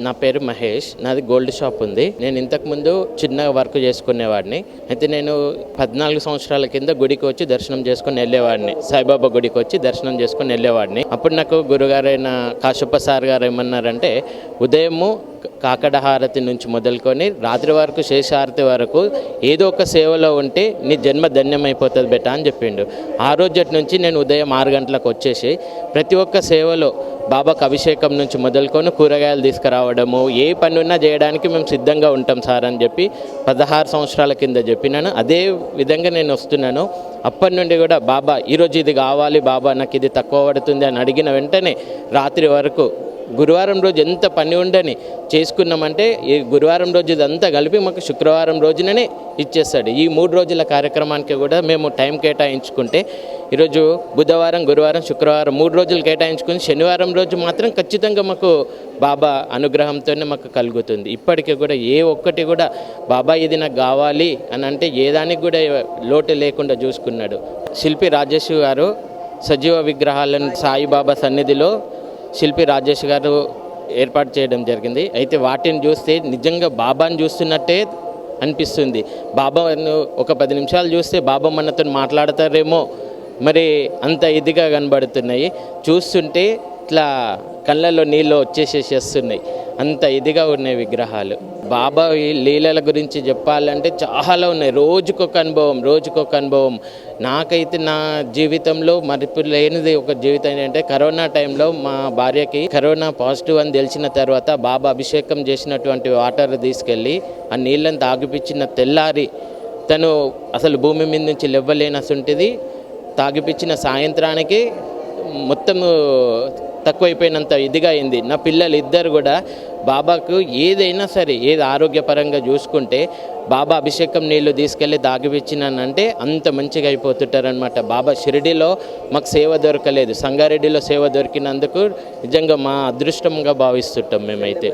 నా పేరు మహేష్ నాది గోల్డ్ షాప్ ఉంది. నేను ఇంతకు ముందు చిన్న వర్క్ చేసుకునేవాడిని. అయితే నేను పద్నాలుగు సంవత్సరాల కింద గుడికి వచ్చి దర్శనం చేసుకుని వెళ్ళేవాడిని. సాయిబాబా గుడికి వచ్చి దర్శనం చేసుకుని వెళ్ళేవాడిని. అప్పుడు నాకు గురుగారైన కాశప్ప సార్ గారు ఏమన్నారంటే ఉదయము కాకడహారతి నుంచి మొదలుకొని రాత్రి వరకు శేషారతి వరకు ఏదో ఒక సేవలో ఉంటే నీ జన్మ ధన్యమైపోతుంది బెట అని చెప్పిండు. ఆ రోజటి నుంచి నేను ఉదయం ఆరు గంటలకు వచ్చేసి ప్రతి ఒక్క సేవలో బాబాకు అభిషేకం నుంచి మొదలుకొని కూరగాయలు తీసుకురావడము ఏ పని ఉన్నా చేయడానికి మేము సిద్ధంగా ఉంటాం సార్ అని చెప్పి పదహారు సంవత్సరాల కింద చెప్పినాను. అదే విధంగా నేను వస్తున్నాను. అప్పటి నుండి కూడా బాబా ఈరోజు ఇది కావాలి బాబా నాకు ఇది తక్కువ పడుతుంది అని అడిగిన వెంటనే రాత్రి వరకు గురువారం రోజు ఎంత పని ఉండని చేసుకున్నామంటే ఈ గురువారం రోజు ఇదంతా కలిపి మాకు శుక్రవారం రోజుననే ఇచ్చేస్తాడు. ఈ మూడు రోజుల కార్యక్రమానికి కూడా మేము టైం కేటాయించుకుంటే ఈరోజు బుధవారం గురువారం శుక్రవారం మూడు రోజులు కేటాయించుకుని శనివారం రోజు మాత్రం ఖచ్చితంగా మాకు బాబా అనుగ్రహంతోనే మాకు కలుగుతుంది. ఇప్పటికీ కూడా ఏ ఒక్కటి కూడా బాబా ఇది నాకు కావాలి అని అంటే ఏ దానికి కూడా లోటు లేకుండా చూసుకున్నాడు. శిల్పి రాజేష్ గారు సజీవ విగ్రహాలను సాయిబాబా సన్నిధిలో శిల్పి రాజేష్ గారు ఏర్పాటు చేయడం జరిగింది. అయితే వాటిని చూస్తే నిజంగా బాబాను చూస్తున్నట్టే అనిపిస్తుంది. బాబాను ఒక పది నిమిషాలు చూస్తే బాబా మనతో మాట్లాడతారేమో మరి అంత ఇదిగా కనబడుతున్నాయి. చూస్తుంటే ఇట్లా కళ్ళల్లో నీళ్ళు వచ్చేసేసి వస్తున్నాయి అంత ఇదిగా ఉన్నాయి విగ్రహాలు. బాబా ఈ లీలల గురించి చెప్పాలంటే చాలా ఉన్నాయి. రోజుకొక అనుభవం రోజుకొక అనుభవం. నాకైతే నా జీవితంలో మరిపు లేనిది ఒక జీవితం ఏంటంటే కరోనా టైంలో మా భార్యకి కరోనా పాజిటివ్ అని తెలిసిన తర్వాత బాబా అభిషేకం చేసినటువంటి వాటర్ తీసుకెళ్ళి ఆ నీళ్ళని తాగిపించిన తెల్లారి తను అసలు భూమి మీద నుంచి లేవలేనసుంటిది. తాగిపించిన సాయంత్రానికి మొత్తము తక్కువైపోయినంత ఇదిగా అయింది. నా పిల్లలు ఇద్దరు కూడా బాబాకు ఏదైనా సరే ఏది ఆరోగ్యపరంగా చూసుకుంటే బాబా అభిషేకం నీళ్ళు తీసుకెళ్ళి దాగిపించినానంటే అంత మంచిగా అయిపోతుంటారనమాట బాబా షిరిడిలో మాకు సేవ దొరకలేదు. సంగారెడ్డిలో సేవ దొరికినందుకు నిజంగా మా అదృష్టంగా భావిస్తుంటాం మేమైతే.